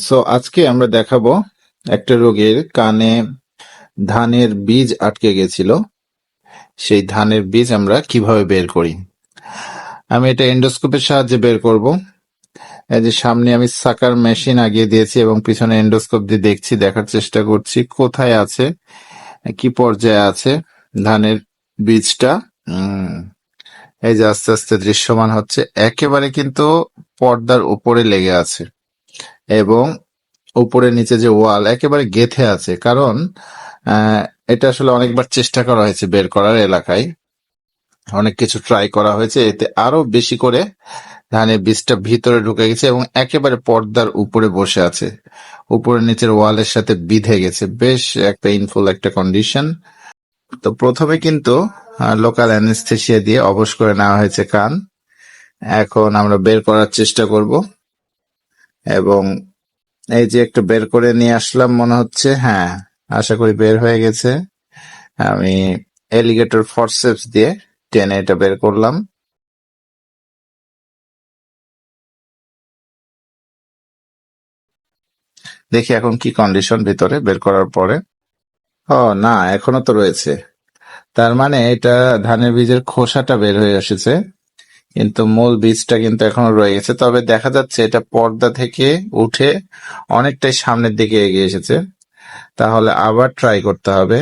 So আজকে আমরা দেখাবো একটা রোগীর কানে ধানের বীজ আটকে গেছিল। সেই ধানের বীজ আমরা কীভাবে বের করি? আমি এটা এন্ডোস্কোপের সাহায্যে বের করব। এই যে সামনে আমি সাকার মেশিন আগিয়ে দিয়েছি এবং পিছনে এন্ডোস্কোপ দিয়ে দেখছি, দেখার চেষ্টা করছি কোথায় আছে, কি পর্যায়ে আছে ধানের বীজটা। এই যে আস্তে আস্তে দৃশ্যমান হচ্ছে। একেবারে কিন্তু পর্দার উপরে লেগে আছে। এবং উপরে নিচে যে ওয়াল একেবারে গেথে আছে। কারণ এটা আসলে অনেকবার চেষ্টা করা হয়েছে বের করার এলাকায়। অনেক কিছু ট্রাই করা হয়েছে। এতে আরও বেশি করে ধানের বীজটা ভিতরে ঢুকে গেছে এবং একেবারে পর্দার উপরে বসে আছে। উপরে নিচের ওয়ালের সাথে বিধে গেছে। বেশ একটা ইনফুল একটা কন্ডিশন তো প্রথমে কিন্তু লোকাল অ্যানেস্থেশিয়া দিয়ে অবশ করে নেওয়া হয়েছে কান। এখন আমরা বের করার চেষ্টা করব। এবং এই যে একটু বের করে নিয়ে আসলাম, মনে হচ্ছে হ্যাঁ আশা করি বের হয়ে গেছে। আমি এলিগেটর ফরসেপস দিয়ে টেনে এটা বের করলাম। দেখি এখন কি কন্ডিশন ভিতরে বের করার পরে। ও, না, এখনও তো রয়েছে। তার মানে এটা ধানের বীজের খোসাটা বের হয়ে এসেছে। কিন্তু মূল বীজটা কিন্তু এখনও রয়ে গেছে তবে দেখা যাচ্ছে এটা পর্দা থেকে উঠে অনেকটাই সামনের দিকে এগিয়ে এসেছে। তাহলে আবার ট্রাই করতে হবে।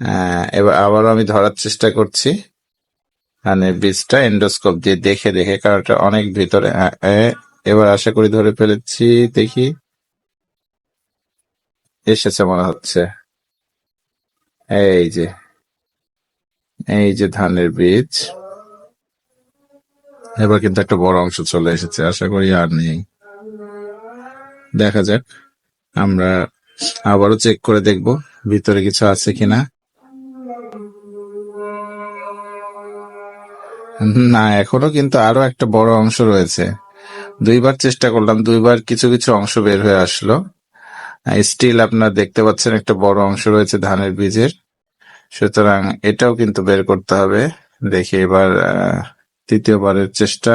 আহ, এবার আবারও আমি ধরার চেষ্টা করছি। মানে বীজটা এন্ডোস্কোপ দিয়ে দেখে দেখে কারণ এটা অনেক ভিতরে। এ, এবার আশা করি ধরে ফেলেছি দেখি। এসেছে মনে হচ্ছে। এই যে এই যে ধানের বীজ। এবার কিন্তু একটা বড় অংশ চলে এসেছে, আশা করি আর নেই। দেখা যাক, আমরা আবারও চেক করে দেখব ভিতরে কিছু আছে কিনা। না, এখনও কিন্তু আরও একটা বড় অংশ রয়েছে। দুইবার চেষ্টা করলাম, দুইবার কিছু কিছু অংশ বের হয়ে আসলো। স্টিল আপনার দেখতে পাচ্ছেন একটা বড় অংশ রয়েছে ধানের বীজের। সুতরাং এটাও কিন্তু বের করতে হবে। দেখি এবার তৃতীয়বারের চেষ্টা।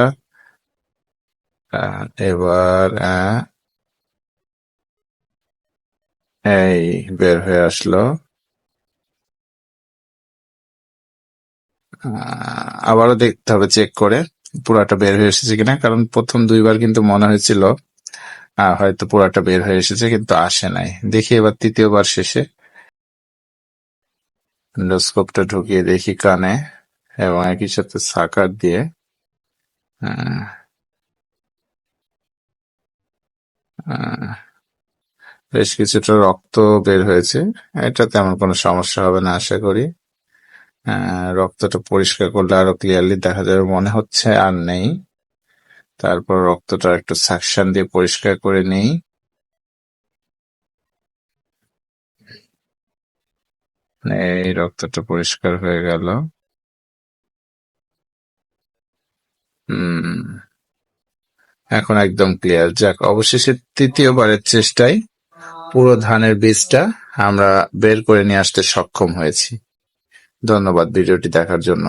এবার এই বের হয়ে আসলো। আবারও দেখতে হবে চেক করে পুরাটা বের হয়ে এসেছে কিনা, কারণ প্রথম দুইবার কিন্তু মনে হয়েছিল হয়তো পুরাটা বের হয়ে এসেছে, কিন্তু আসে নাই। দেখি এবার তৃতীয়বার শেষে। এন্ডোস্কোপটা ঢুকিয়ে দেখি কানে। এবং একই সাথে সাকার দিয়ে বেশ কিছুটা রক্ত বের হয়েছে। এটা তেমন কোনো সমস্যা হবে না, আশা করি। রক্তটা পরিষ্কার করলে আরও ক্লিয়ারলি দেখা যাবে, মনে হচ্ছে আর নেই। তারপর রক্তটা একটু সাকশন দিয়ে পরিষ্কার করে নেই। এই রক্তটা পরিষ্কার হয়ে গেল। এখন একদম ক্লিয়ার যাক, অবশেষে তৃতীয়বারের চেষ্টায় পুরো ধানের বীজটা আমরা বের করে নিয়ে আসতে সক্ষম হয়েছি। ধন্যবাদ ভিডিওটি দেখার জন্য।